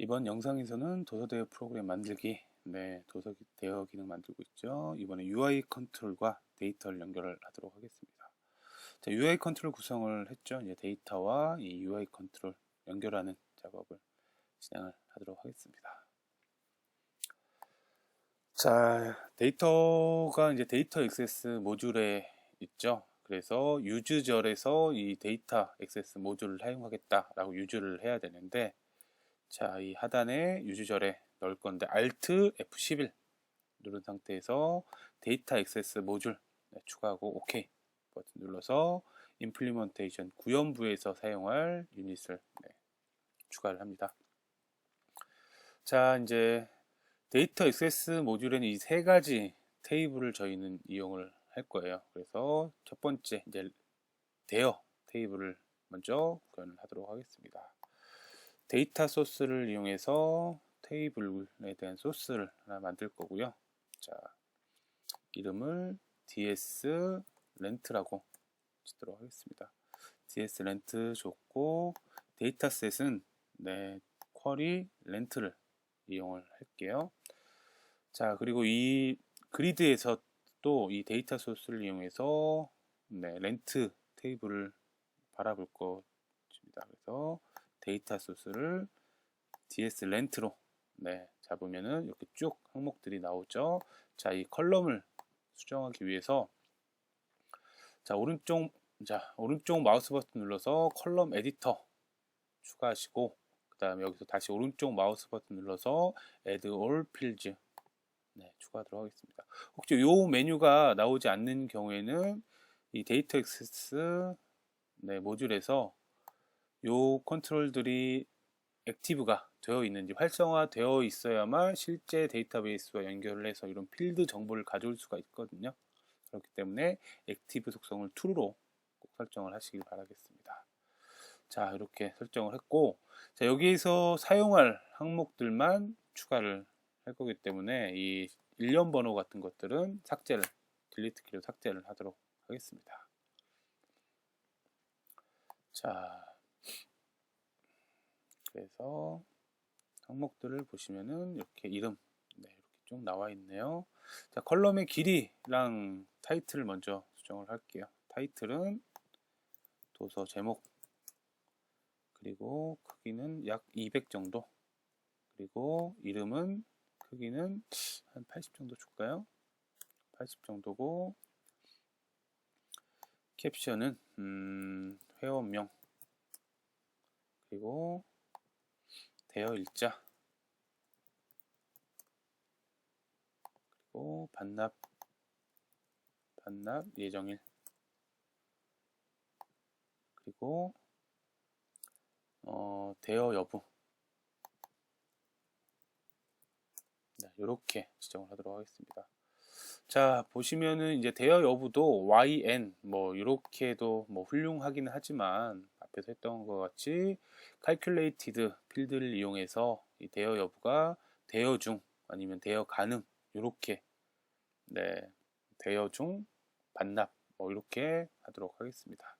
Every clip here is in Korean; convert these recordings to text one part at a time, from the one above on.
이번 영상에서는 도서 대여 프로그램 만들기, 네, 도서 기- 대여 기능 만들고 있죠. 이번에 UI 컨트롤과 데이터를 연결을 하도록 하겠습니다. 자, UI 컨트롤 구성을 했죠. 이제 데이터와 이 UI 컨트롤 연결하는 작업을 진행을 하도록 하겠습니다. 자, 데이터가 이제 데이터 액세스 모듈에 있죠. 그래서 유즈절에서 이 데이터 액세스 모듈을 사용하겠다라고 유즈를 해야 되는데, 자, 이 하단에 유즈절에 넣을 건데, Alt F11 누른 상태에서 데이터 액세스 모듈 네, 추가하고 OK 버튼 눌러서 임플리먼테이션 구현부에서 사용할 유닛을 네, 추가를 합니다. 자, 이제 데이터 액세스 모듈에는 이 세 가지 테이블을 저희는 이용을 할 거예요. 그래서 첫 번째 이제 대여 테이블을 먼저 구현을 하도록 하겠습니다. 데이터 소스를 이용해서 테이블에 대한 소스를 하나 만들 거고요. 자, 이름을 ds 렌트라고 짓도록 하겠습니다. ds 렌트 줬고 데이터셋은 네, 쿼리 렌트를 이용을 할게요. 자, 그리고 이 그리드에서 또 이 데이터 소스를 이용해서 네, 렌트 테이블을 바라볼 것입니다. 그래서 데이터 소스를 ds 렌트로 네, 잡으면은 이렇게 쭉 항목들이 나오죠. 자, 이 컬럼을 수정하기 위해서 자, 오른쪽 자, 오른쪽 마우스 버튼 눌러서 컬럼 에디터 추가하시고 그다음에 여기서 다시 오른쪽 마우스 버튼 눌러서 Add All Fields 네, 추가하도록 하겠습니다. 혹시 이 메뉴가 나오지 않는 경우에는 이 데이터 액세스 네, 모듈에서 요 컨트롤들이 액티브가 되어 있는지 활성화되어 있어야만 실제 데이터베이스와 연결을 해서 이런 필드 정보를 가져올 수가 있거든요. 그렇기 때문에 액티브 속성을 true로 꼭 설정을 하시길 바라겠습니다. 자, 이렇게 설정을 했고, 자, 여기에서 사용할 항목들만 추가를 할 거기 때문에 이 일련 번호 같은 것들은 삭제를, 딜리트 키로 삭제를 하도록 하겠습니다. 자, 그래서 항목들을 보시면은 이렇게 이름, 네, 이렇게 쭉 나와 있네요. 자, 컬럼의 길이랑 타이틀을 먼저 수정을 할게요. 타이틀은 도서 제목, 그리고 크기는 약 200 정도, 그리고 이름은 크기는 한 80 정도 줄까요? 80 정도고, 캡션은 음, 회원명, 그리고 대여 일자, 그리고 반납, 반납 예정일, 그리고 어, 대여 여부. 네, 이렇게 지정을 하도록 하겠습니다. 자, 보시면은 이제 대여 여부도 YN 뭐 이렇게도 뭐 훌륭하기는 하지만 앞에서 했던 것 같이 calculated 필드를 이용해서 이 대여 여부가 대여 중 아니면 대여 가능 이렇게 네, 대여 중 반납 뭐 이렇게 하도록 하겠습니다.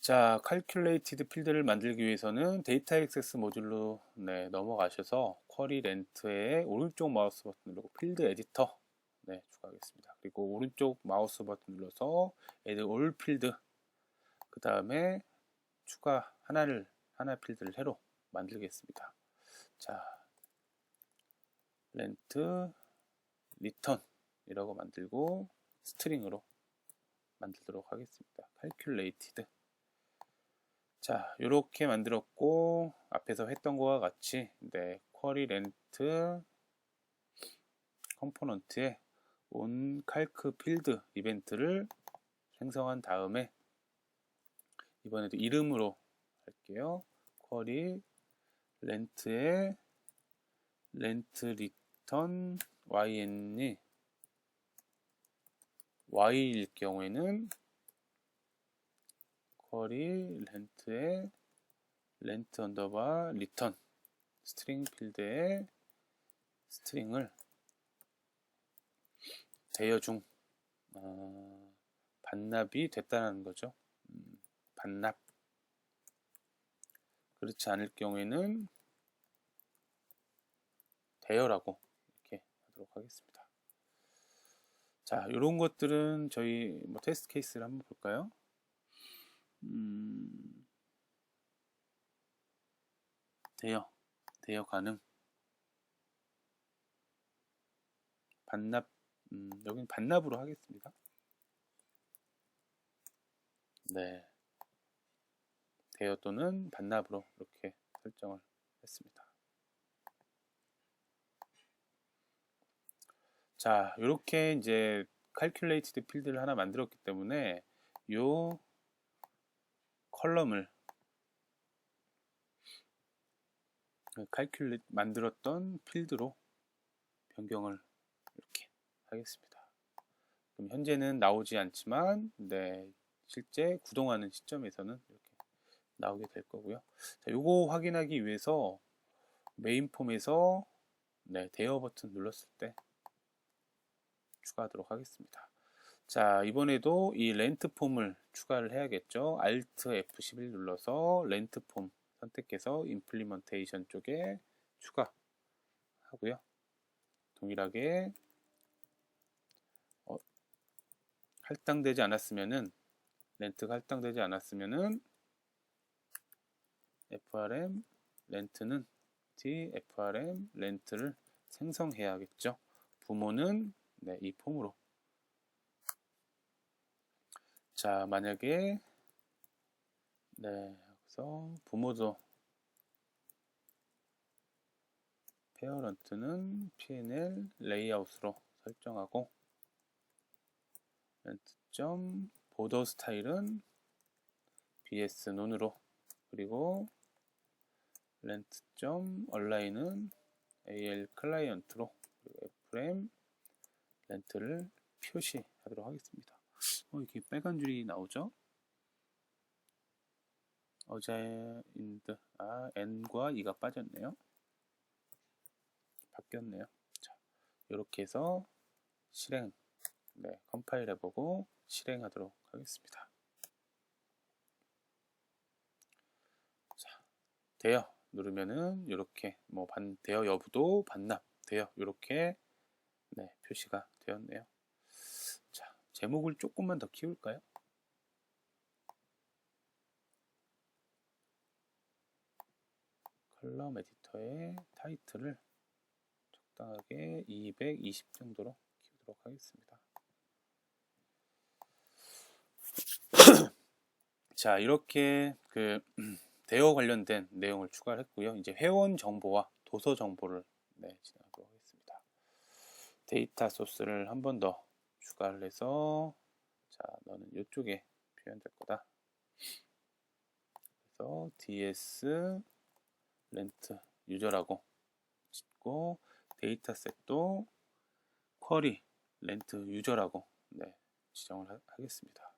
자, calculated 필드를 만들기 위해서는 데이터 액세스 모듈로 네, 넘어가셔서 쿼리 렌트의 오른쪽 마우스 버튼 누르고 필드 에디터 네, 추가하겠습니다. 그리고 오른쪽 마우스 버튼 눌러서 add all 필드 그 다음에 추가 하나를 하나 필드를 새로 만들겠습니다. 자, 렌트 리턴 이라고 만들고 스트링으로 만들도록 하겠습니다. calculated 자, 이렇게 만들었고 앞에서 했던 것과 같이 네, 쿼리 렌트 컴포넌트에 온 칼크 필드 이벤트를 생성한 다음에 이번에도 이름으로 할게요. 쿼리 렌트에 렌트 리턴yn이 y일 경우에는 쿼리 렌트에 렌트 언더바 리턴 스트링 필드에 스트링을 대여 중 어, 반납이 됐다는 거죠. 음, 반납 그렇지 않을 경우에는 대여라고 이렇게 하도록 하겠습니다. 자, 이런 것들은 저희 뭐 테스트 케이스를 한번 볼까요? 음, 대여, 대여 가능. 반납, 음, 여긴 반납으로 하겠습니다. 네. 대여 또는 반납으로 이렇게 설정을 했습니다. 자, 이렇게 이제 calculated 필드를 하나 만들었기 때문에 요 컬럼을 calculate 만들었던 필드로 변경을 이렇게 하겠습니다. 그럼 현재는 나오지 않지만 네, 실제 구동하는 시점에서는 이렇게 나오게 될 거고요. 자, 요거 확인하기 위해서 메인 폼에서 네, 대여 버튼 눌렀을 때 추가하도록 하겠습니다. 자, 이번에도 이 렌트 폼을 추가를 해야겠죠. Alt F11 눌러서 렌트 폼 선택해서 임플리먼테이션 쪽에 추가 하고요. 동일하게 어, 할당되지 않았으면은 렌트가 할당되지 않았으면은 FRM 렌트는 T FRM 렌트를 생성해야겠죠. 부모는 네, 이 폼으로 자 만약에 네 그래서 부모도 페어런트는 PNL 레이아웃으로 설정하고 렌트.점 보더 스타일은 BS 논으로 그리고 렌트.점 얼라인은 AL 클라이언트로 FM 렌트를 표시하도록 하겠습니다. 어, 이렇게 빨간 줄이 나오죠? 어제 인드 아 n과 2가 빠졌네요. 바뀌었네요. 자, 이렇게 해서 실행 네, 컴파일 해보고 실행하도록 하겠습니다. 자, 대여 누르면은 이렇게 뭐 반, 대여 여부도 반납 대여 이렇게 네, 표시가 되었네요. 자, 제목을 조금만 더 키울까요? 컬럼 에디터의 타이틀을 적당하게 220 정도로 키우도록 하겠습니다. 자, 이렇게 그 대여 관련된 내용을 추가를 했고요. 이제 회원 정보와 도서 정보를 네, 진행하도록 하겠습니다. 데이터 소스를 한 번 더 추가를 해서 자, 너는 이쪽에 표현될 거다. 그래서 ds 렌트 유저라고 짓고 데이터셋도 쿼리 렌트 유저라고 네, 지정을 하, 하겠습니다.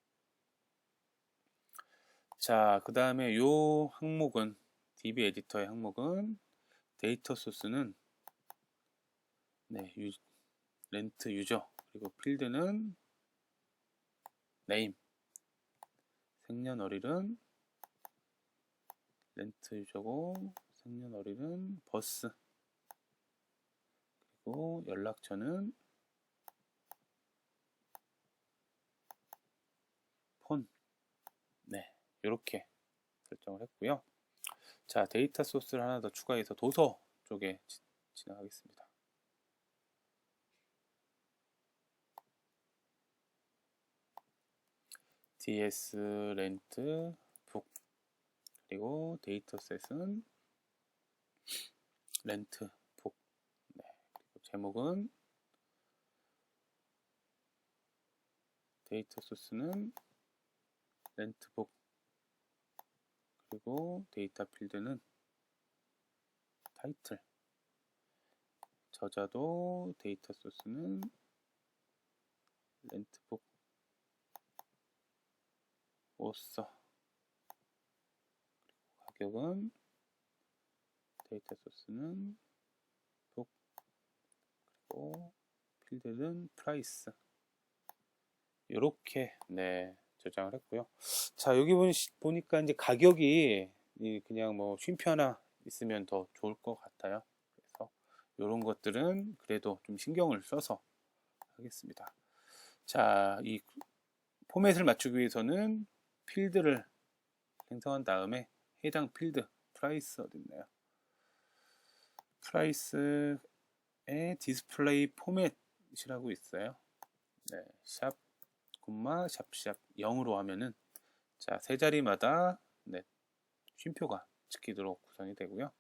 자, 그 다음에 요 항목은 DB 에디터의 항목은 데이터 소스는 네, 유, 렌트 유저 그리고 필드는 네임. 생년월일은 렌트 유저고 생년월일은 버스. 그리고 연락처는 폰 네, 이렇게 설정을 했고요. 자, 데이터 소스를 하나 더 추가해서 도서 쪽에 지, 진행하겠습니다. ds 렌트 북 그리고 데이터셋은 렌트 북 네, 그리고 제목은 데이터 소스는 렌트북 그리고 데이터 필드는 타이틀. 저자도 데이터 소스는 렌트북 오서. 그리고 가격은 데이터 소스는 북 그리고 필드는 프라이스. 이렇게. 네 저장을 했고요. 자 여기 보니, 보니까 이제 가격이 이 그냥 뭐 쉼표 하나 있으면 더 좋을 것 같아요. 그래서 이런 것들은 그래도 좀 신경을 써서 하겠습니다. 자, 이 포맷을 맞추기 위해서는 필드를 생성한 다음에 해당 필드 프라이스 어디 있나요? 프라이스에 디스플레이 포맷이라고 있어요. 네, 샵, 콤마, 샵샵 0으로 하면은 자, 세 자리마다 네, 쉼표가 찍히도록 구성이 되고요.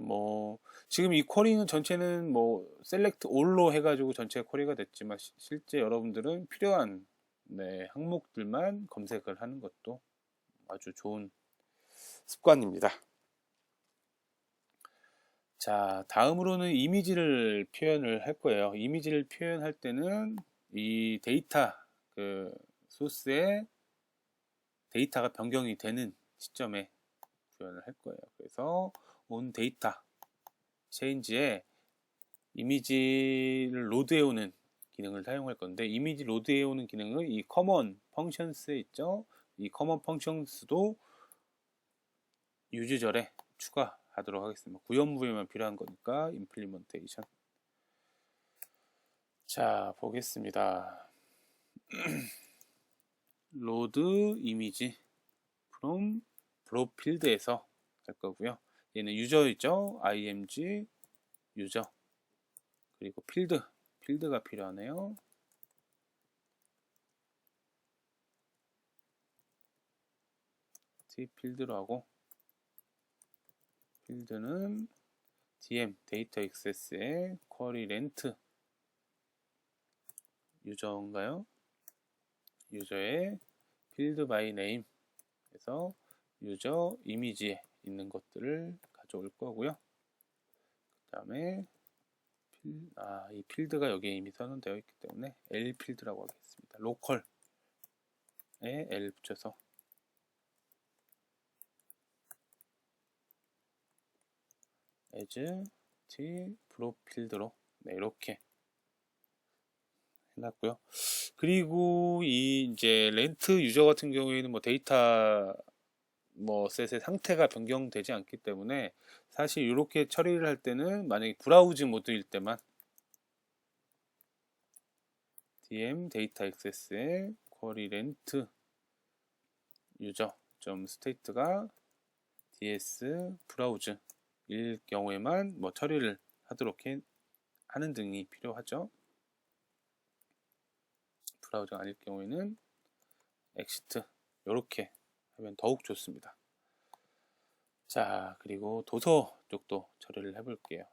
뭐 지금 이 쿼리는 전체는 뭐 셀렉트 올로 해가지고 전체 쿼리가 됐지만 시, 실제 여러분들은 필요한 네, 항목들만 검색을 하는 것도 아주 좋은 습관입니다. 자, 다음으로는 이미지를 표현을 할 거예요. 이미지를 표현할 때는 이 데이터 그 소스에 데이터가 변경이 되는 시점에 구현을 할 거예요. 그래서 on 데이터 체인지에 이미지를 로드해오는 기능을 사용할 건데 이미지 로드해오는 기능은 이 common functions에 있죠. 이 common functions도 유즈절에 추가하도록 하겠습니다. 구현 부에만 필요한 거니까 implementation. 자 보겠습니다. 로드 이미지 from 프로필드에서 할 거고요. 얘는 유저이죠. img 유저 그리고 필드 필드가 필요하네요. t 필드로 하고 필드는 dm 데이터 액세스의 쿼리 렌트 유저인가요? 유저의 필드 바이 네임 그래서 유저 이미지에 있는 것들을 가져올 거고요. 그 다음에 필, 아, 이 필드가 여기에 이미 선언되어 있기 때문에 L 필드라고 하겠습니다. 로컬에 L 붙여서 as t 프로필드로 네, 이렇게 해놨고요. 그리고 이 이제 렌트 유저 같은 경우에는 뭐 데이터 뭐 셋의 상태가 변경되지 않기 때문에 사실 이렇게 처리를 할 때는 만약에 브라우즈 모드일 때만 dm 데이터 액세스의 쿼리 렌트 유저 점 스테이트가 ds 브라우즈 일 경우에만 뭐 처리를 하도록 해, 하는 등이 필요하죠. 브라우저가 아닐 경우에는 엑시트 이렇게 하면 더욱 좋습니다. 자 그리고 도서 쪽도 처리를 해볼게요.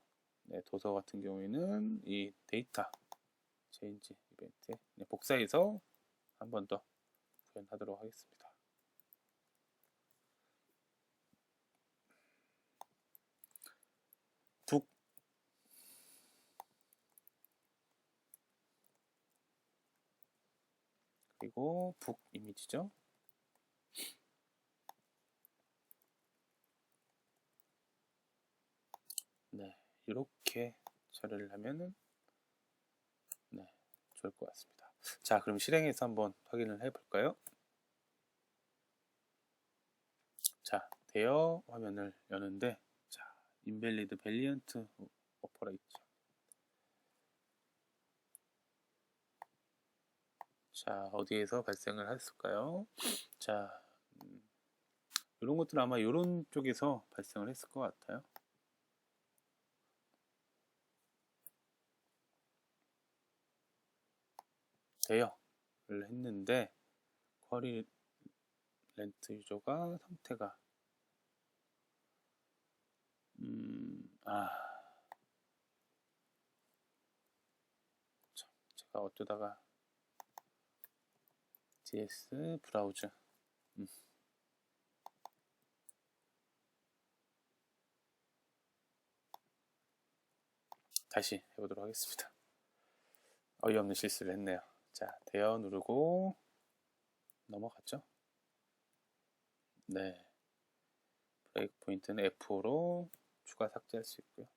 네, 도서 같은 경우에는 이 데이터 체인지 이벤트 네, 복사해서 한 번 더 구현하도록 하겠습니다. 북 그리고 북 이미지죠. 네, 이렇게 처리를 하면은 네, 좋을 것 같습니다. 자, 그럼 실행해서 한번 확인을 해볼까요? 자, 대여 화면을 여는데, 자, 인벨리드 밸리언트 오퍼레이터. 자, 어디에서 발생을 했을까요? 자, 음, 이런 것들은 아마 이런 쪽에서 발생을 했을 것 같아요. 대여를 했는데 쿼리 렌트 유저가 상태가 음, 아 참, 제가 어쩌다가 ds 브라우저 음. 다시 해보도록 하겠습니다. 어이없는 실수를 했네요. 자, 대여 누르고 넘어갔죠? 네. 브레이크 포인트는 F5로 추가 삭제할 수 있고요.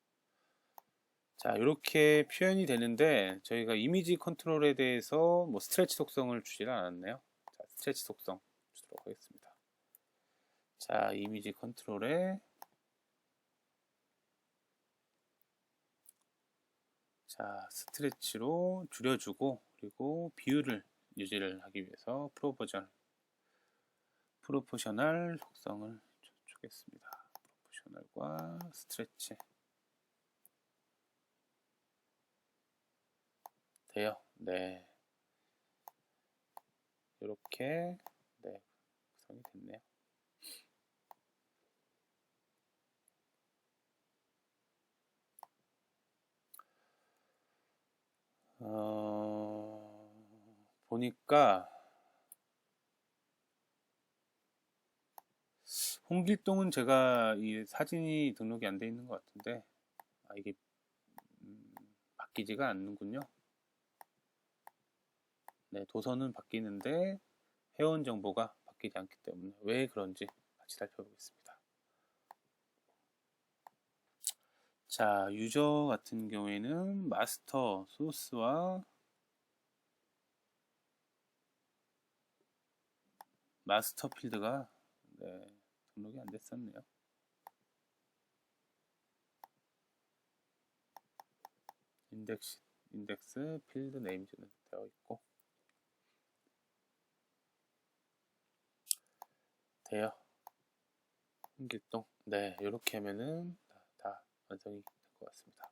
자, 이렇게 표현이 되는데 저희가 이미지 컨트롤에 대해서 뭐 스트레치 속성을 주지는 않았네요. 자, 스트레치 속성 주도록 하겠습니다. 자, 이미지 컨트롤에 자, 스트레치로 줄여주고 그리고 비율을 유지를 하기 위해서 프로버전 프로포셔널 속성을 주겠습니다. 프로포셔널과 스트레치 돼요. 네. 이렇게 네, 구성이 됐네요. 어, 보니까 홍길동은 제가 이 사진이 등록이 안 돼 있는 것 같은데 아 이게 음, 바뀌지가 않는군요. 네, 도서는 바뀌는데 회원 정보가 바뀌지 않기 때문에 왜 그런지 같이 살펴보겠습니다. 자, 유저 같은 경우에는 마스터 소스와 마스터 필드가 네, 등록이 안 됐었네요. 인덱스, 인덱스 필드 네임즈는 되어 있고 돼요. 홍길동. 네, 이렇게 하면은 다, 다 완성이 될 것 같습니다.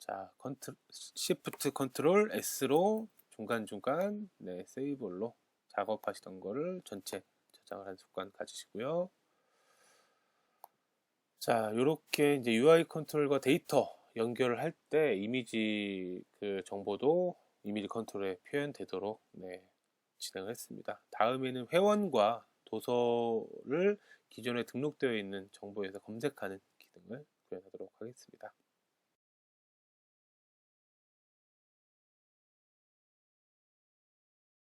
자, 컨트 시프트 컨트롤 S로 중간중간 네, 세이브로 작업하시던 거를 전체 저장을 한 습관 가지시고요. 자, 이렇게 이제 UI 컨트롤과 데이터 연결을 할 때 이미지 그 정보도 이미지 컨트롤에 표현되도록 네, 진행을 했습니다. 다음에는 회원과 도서를 기존에 등록되어 있는 정보에서 검색하는 기능을 구현하도록 하겠습니다.